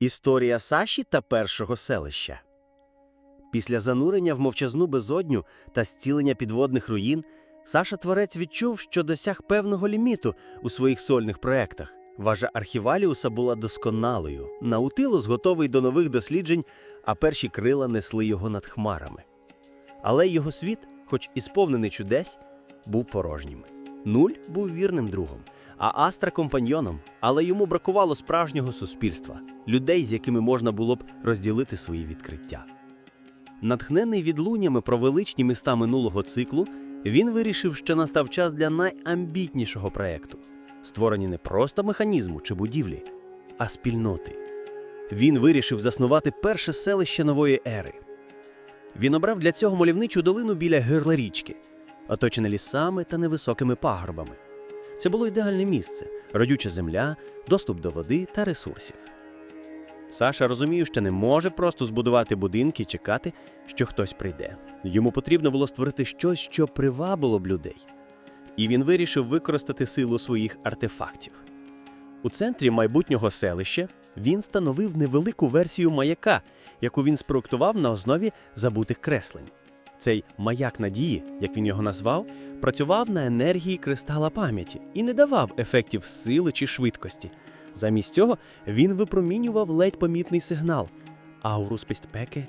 Історія Саші та першого селища. Після занурення в мовчазну безодню та зцілення підводних руїн Саша Творець відчув, що досяг певного ліміту у своїх сольних проєктах. Важа Архіваліуса була досконалою, Наутилус готовий до нових досліджень, а перші крила несли його над хмарами. Але його світ, хоч і сповнений чудес, був порожнім. Нуль був вірним другом, а Астра компаньйоном, але йому бракувало справжнього суспільства, людей, з якими можна було б розділити свої відкриття. Натхнений відлуннями про величні міста минулого циклу, він вирішив, що настав час для найамбітнішого проекту створення не просто механізму чи будівлі, а спільноти. Він вирішив заснувати перше селище нової ери. Він обрав для цього мальовничу долину біля гирла річки, оточене лісами та невисокими пагорбами. Це було ідеальне місце, родюча земля, доступ до води та ресурсів. Саша розумів, що не може просто збудувати будинки і чекати, що хтось прийде. Йому потрібно було створити щось, що привабило б людей. І він вирішив використати силу своїх артефактів. У центрі майбутнього селища він становив невелику версію маяка, яку він спроектував на основі забутих креслень. Цей маяк надії, як він його назвав, працював на енергії кристала пам'яті і не давав ефектів сили чи швидкості. Замість цього він випромінював ледь помітний сигнал ауру безпеки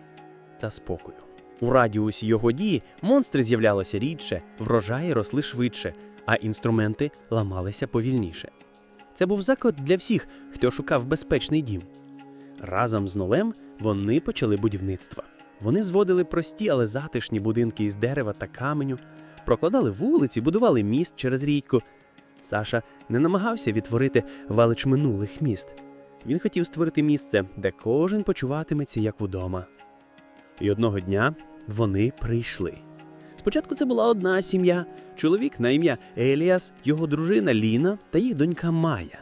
та спокою. У радіусі його дії монстри з'являлися рідше, врожаї росли швидше, а інструменти ламалися повільніше. Це був заклик для всіх, хто шукав безпечний дім. Разом з Нолем вони почали будівництво. Вони зводили прості, але затишні будинки із дерева та каменю, прокладали вулиці, будували міст через річку. Саша не намагався відтворити велич минулих міст. Він хотів створити місце, де кожен почуватиметься як вдома. І одного дня вони прийшли. Спочатку це була одна сім'я: чоловік на ім'я Еліас, його дружина Ліна та їх донька Майя.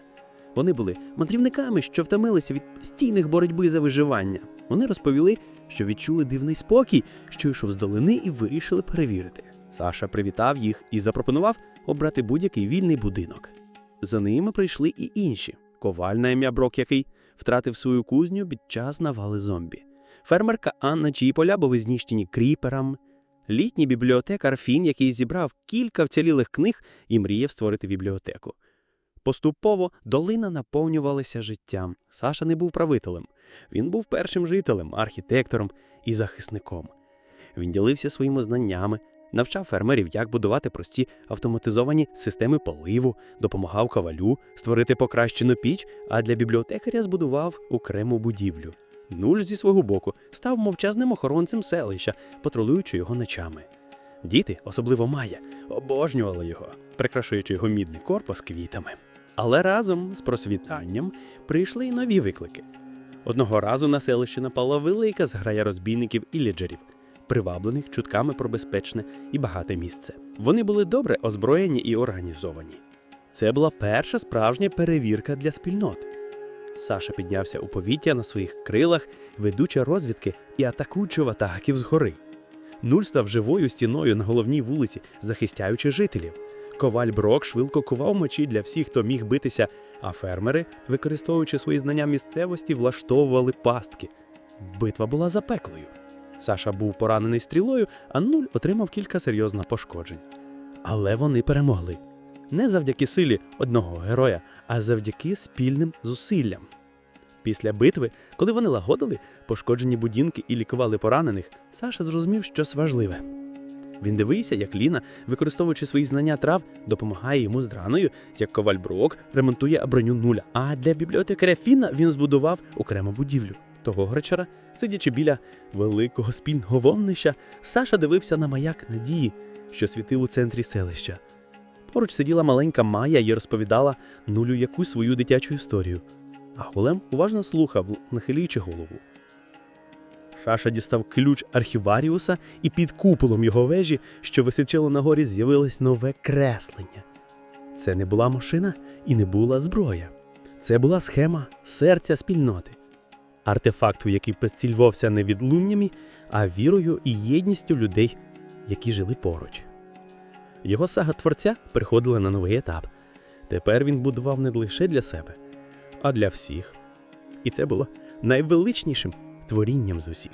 Вони були мандрівниками, що втомилися від постійних боротьби за виживання. Вони розповіли, що відчули дивний спокій, що йшов з долини, і вирішили перевірити. Саша привітав їх і запропонував обрати будь-який вільний будинок. За ними прийшли і інші: коваль на ім'я Брок, який втратив свою кузню під час навали зомбі, фермерка Анна, чиї поля були знищені кріпером, літній бібліотекар Фін, який зібрав кілька вцілілих книг і мріяв створити бібліотеку. Поступово долина наповнювалася життям. Саша не був правителем. Він був першим жителем, архітектором і захисником. Він ділився своїми знаннями, навчав фермерів, як будувати прості автоматизовані системи поливу, допомагав ковалю створити покращену піч, а для бібліотекаря збудував окрему будівлю. Нуль зі свого боку став мовчазним охоронцем селища, патрулюючи його ночами. Діти, особливо Майя, обожнювали його, прикрашуючи його мідний корпус квітами. Але разом з просвітанням прийшли й нові виклики. Одного разу на селище напала велика зграя розбійників і ліджерів, приваблених чутками про безпечне і багате місце. Вони були добре озброєні і організовані. Це була перша справжня перевірка для спільноти. Саша піднявся у повітря на своїх крилах, ведучи розвідки і атакуючи ватагаків згори. Нуль став живою стіною на головній вулиці, захистяючи жителів. Коваль Брок швидко кував мечі для всіх, хто міг битися, а фермери, використовуючи свої знання місцевості, влаштовували пастки. Битва була запеклою. Саша був поранений стрілою, а нуль отримав кілька серйозних пошкоджень. Але вони перемогли. Не завдяки силі одного героя, а завдяки спільним зусиллям. Після битви, коли вони лагодили пошкоджені будинки і лікували поранених, Саша зрозумів щось важливе. Він дивився, як Ліна, використовуючи свої знання трав, допомагає йому з драною, як коваль Брок ремонтує броню нуля. А для бібліотекаря Фіна він збудував окрему будівлю. Того вечора, сидячи біля великого спільного вогнища, Саша дивився на маяк надії, що світив у центрі селища. Поруч сиділа маленька Майя і розповідала нулю якусь свою дитячу історію. А Голем уважно слухав, нахилюючи голову. Шаша дістав ключ архіваріуса, і під куполом його вежі, що височило на горі, з'явилось нове креслення. Це не була машина і не була зброя. Це була схема серця спільноти. Артефакту, який прицільвався не відлуннями, а вірою і єдністю людей, які жили поруч. Його сага творця переходила на новий етап. Тепер він будував не лише для себе, а для всіх. І це було найвеличнішим творінням з усіх.